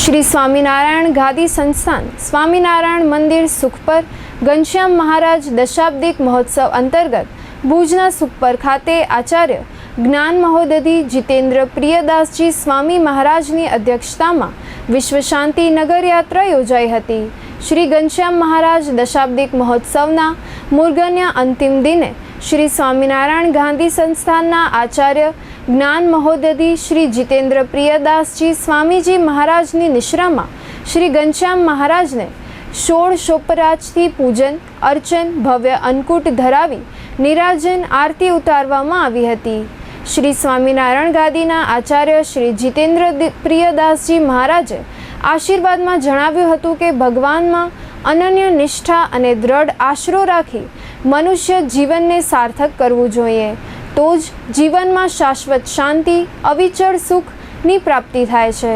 શ્રી સ્વામિનારાયણ ગાદી સંસ્થાન, સ્વામિનારાયણ મંદિર સુખપર ઘનશ્યામ મહારાજ દશાબ્દિક મહોત્સવ અંતર્ગત, ભુજના સુખપર ખાતે આચાર્ય જ્ઞાન મહોદધી જીતેન્દ્ર પ્રિયદાસજી સ્વામી મહારાજની અધ્યક્ષતામાં વિશ્વ શાંતિ નગર યાત્રા યોજાઈ હતી. શ્રી ઘનશ્યામ મહારાજ દશાબ્દિક મહોત્સવના મુર્ગન્યા અંતિમ દિને શ્રી સ્વામિનારાયણ ગાંધી સંસ્થાનના આચાર્ય જ્ઞાન મહોદધી શ્રી જીતેન્દ્ર પ્રિયદાસજી સ્વામીજી મહારાજની નિશ્રામાં શ્રી ઘનશ્યામ મહારાજને સોળ શોપરાજથી પૂજન, અર્ચન, ભવ્ય અન્નકૂટ ધરાવી નિરાજન આરતી ઉતારવામાં આવી હતી. શ્રી સ્વામિનારાયણ ગાદીના આચાર્ય શ્રી જીતેન્દ્ર પ્રિયદાસજી મહારાજે આશીર્વાદમાં જણાવ્યું હતું કે ભગવાનમાં અનન્ય નિષ્ઠા અને દ્રઢ આશરો રાખી મનુષ્ય જીવનને સાર્થક કરવું જોઈએ. તો જ જીવનમાં શાશ્વત શાંતિ, અવિચળ સુખની પ્રાપ્તિ થાય છે.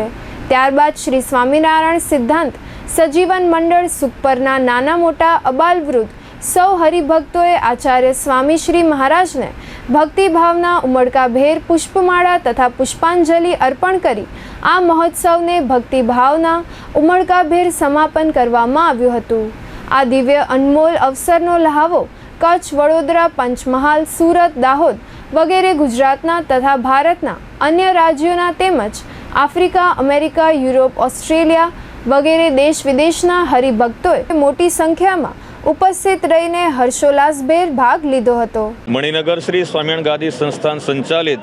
ત્યારબાદ શ્રી સ્વામિનારાયણ સિદ્ધાંત સજીવન મંડળ સુપરના નાના મોટા અબાલ વૃદ્ધ સૌ હરિભક્તોએ આચાર્ય સ્વામી શ્રી મહારાજને ભક્તિભાવના ઉમળકાભેર પુષ્પમાળા તથા પુષ્પાંજલિ અર્પણ કરી આ મહોત્સવને ભક્તિભાવના, ઉમળકાભેર સમાપન કરવામાં આવ્યું હતું. આ દિવ્ય અનમોલ અવસરનો લહાવો કચ્છ વડોદરા પંચમહાલ, સુરત, દાહોદ વગેરે ગુજરાતના તથા ભારતના અન્ય રાજ્યોના તેમજ આફ્રિકા, અમેરિકા, યુરોપ, ઓસ્ટ્રેલિયા વગેરે દેશ વિદેશના હરિભક્તોએ મોટી સંખ્યામાં ઉપસ્થિત રહીને હર્ષોલ્લાસભેર ભાગ લીધો હતો. મણિનગર શ્રી સ્વામિયાણ ગાદી સંસ્થાન સંચાલિત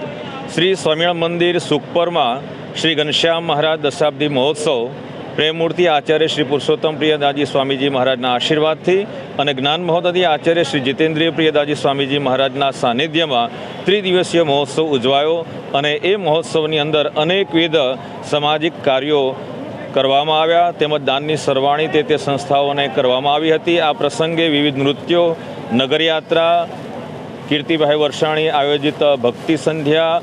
શ્રી સ્વામિયાણ મંદિર સુખપરમાં શ્રી ઘનશ્યામ મહારાજ દશાબ્દી મહોત્સવ, પ્રેમમૂર્તિ આચાર્ય શ્રી પુરુષોત્તમ પ્રિયદાજી સ્વામીજી મહારાજના આશીર્વાદથી અને જ્ઞાન મહોદય આચાર્ય શ્રી જીતેન્દ્રિય પ્રિયદાજી સ્વામીજી મહારાજના સાનિધ્યમાં ત્રિદિવસીય મહોત્સવ ઉજવાયો અને એ મહોત્સવની અંદર અનેકવિધ સામાજિક કાર્યો કરવામાં આવ્યા, તેમજ દાનની સરવાણી તે તે સંસ્થાઓને કરવામાં આવી હતી. આ પ્રસંગે વિવિધ નૃત્યો, નગરયાત્રા, કીર્તિભાઈ વરસાણી, આયોજિત ભક્તિ સંધ્યા,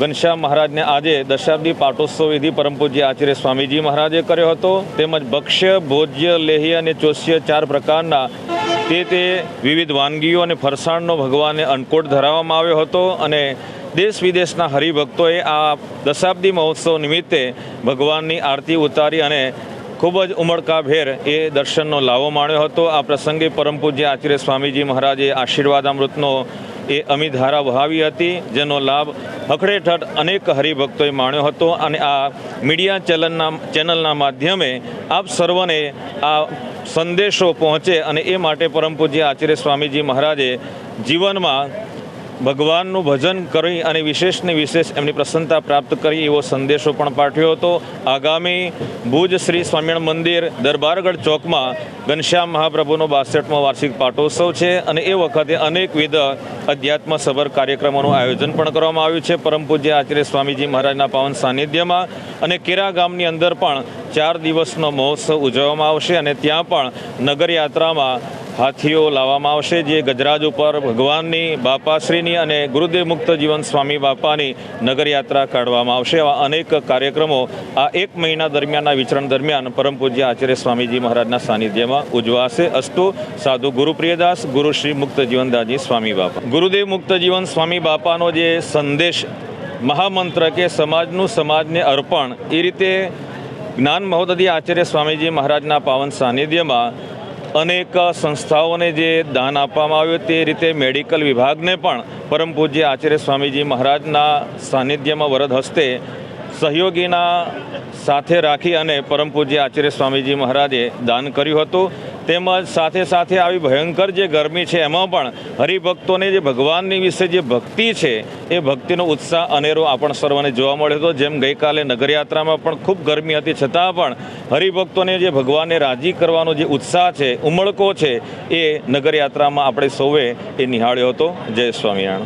ઘનશ્યામ મહારાજને આજે દશાબ્દી પાટોત્સવ વિધિ પરમ પૂજ્ય આચાર્ય સ્વામીજી મહારાજે કર્યો હતો. તેમજ ભક્ષ્ય, ભોજ્ય, લેહી અને ચોસ્ય ચાર પ્રકારના તે તે વિવિધ વાનગીઓ અને ફરસાણનો ભગવાને અન્નકોટ ધરાવવામાં આવ્યો હતો અને દેશ વિદેશના હરિભક્તોએ આ દશાબ્દી મહોત્સવ નિમિત્તે ભગવાનની આરતી ઉતારી અને ખૂબ જ ઉમળકાભેર એ દર્શનનો લાવો માણ્યો હતો. આ પ્રસંગે પરમ પૂજ્ય આચાર્ય સ્વામીજી મહારાજે આશીર્વાદ અમૃતનો એ અમીધારા વહાવી હતી, જેનો લાભ હખડેઠઠ અનેક હરિભક્તોએ માણ્યો હતો અને આ મીડિયા ચેનલના ચેનલના માધ્યમે આપ સર્વને આ સંદેશો પહોંચે અને એ માટે પરમ પૂજ્ય આચાર્ય સ્વામીજી મહારાજે જીવનમાં ભગવાનનું ભજન કરી અને વિશેષને વિશેષ એમની પ્રસન્નતા પ્રાપ્ત કરી એવો સંદેશો પણ પાઠવ્યો હતો. આગામી ભુજ શ્રી સ્વામિનારાયણ મંદિર દરબારગઢ ચોકમાં ઘનશ્યામ મહાપ્રભુનો બાસઠમો વાર્ષિક પાટોત્સવ છે અને એ વખતે અનેકવિધ અધ્યાત્મ સભર કાર્યક્રમોનું આયોજન પણ કરવામાં આવ્યું છે. પરમ પૂજ્ય આચાર્ય સ્વામીજી મહારાજના પાવન સાનિધ્યમાં અને કેરા ગામની અંદર પણ ચાર દિવસનો મહોત્સવ ઉજવવામાં આવશે અને ત્યાં પણ નગરયાત્રામાં હાથીઓ લાવવામાં આવશે, જે ગજરાજ ઉપર ભગવાનની બાપાશ્રીની અને ગુરુદેવ મુક્ત જીવન સ્વામી બાપાની નગરયાત્રા કાઢવામાં આવશે. આવા અનેક કાર્યક્રમો આ એક મહિના દરમિયાનના વિચરણ દરમિયાન પરમ પૂજ્ય આચાર્ય સ્વામીજી મહારાજના સાનિધ્યમાં ઉજવાશે. અસ્તુ સાધુ ગુરુપ્રિયદાસ ગુરુ શ્રી મુક્ત જીવનદાસજી સ્વામી બાપા. ગુરુદેવ મુક્ત જીવન સ્વામી બાપાનો જે સંદેશ, મહામંત્ર કે સમાજનું સમાજને અર્પણ, એ રીતે જ્ઞાન મહોદય આચાર્ય સ્વામીજી મહારાજના પાવન સાનિધ્યમાં અનેક સંસ્થાઓને જે દાન આપવામાં આવ્યું તે રીતે મેડિકલ વિભાગને પણ પરમ પૂજ્ય આચાર્ય સ્વામીજી મહારાજના સાનિધ્યમાં વરદ હસ્તે સહયોગીના સાથે રાખી અને પરમ પૂજ્ય આચાર્ય સ્વામીજી મહારાજે દાન કર્યું હતું. તેમજ સાથે સાથે આવી ભયંકર જે ગરમી છે, એમાં પણ હરિભક્તોને જે ભગવાનની વિશે જે ભક્તિ છે, એ ભક્તિનો ઉત્સાહ અનેરો આપણ સર્વને જોવા મળ્યો હતો. જેમ ગઈકાલે નગરયાત્રામાં પણ ખૂબ ગરમી હતી, છતાં પણ હરિભક્તોને જે ભગવાનને રાજી કરવાનો જે ઉત્સાહ છે, ઉમળકો છે, એ નગરયાત્રામાં આપણે સૌએ એ નિહાળ્યો હતો. જય સ્વામિનારાયણ.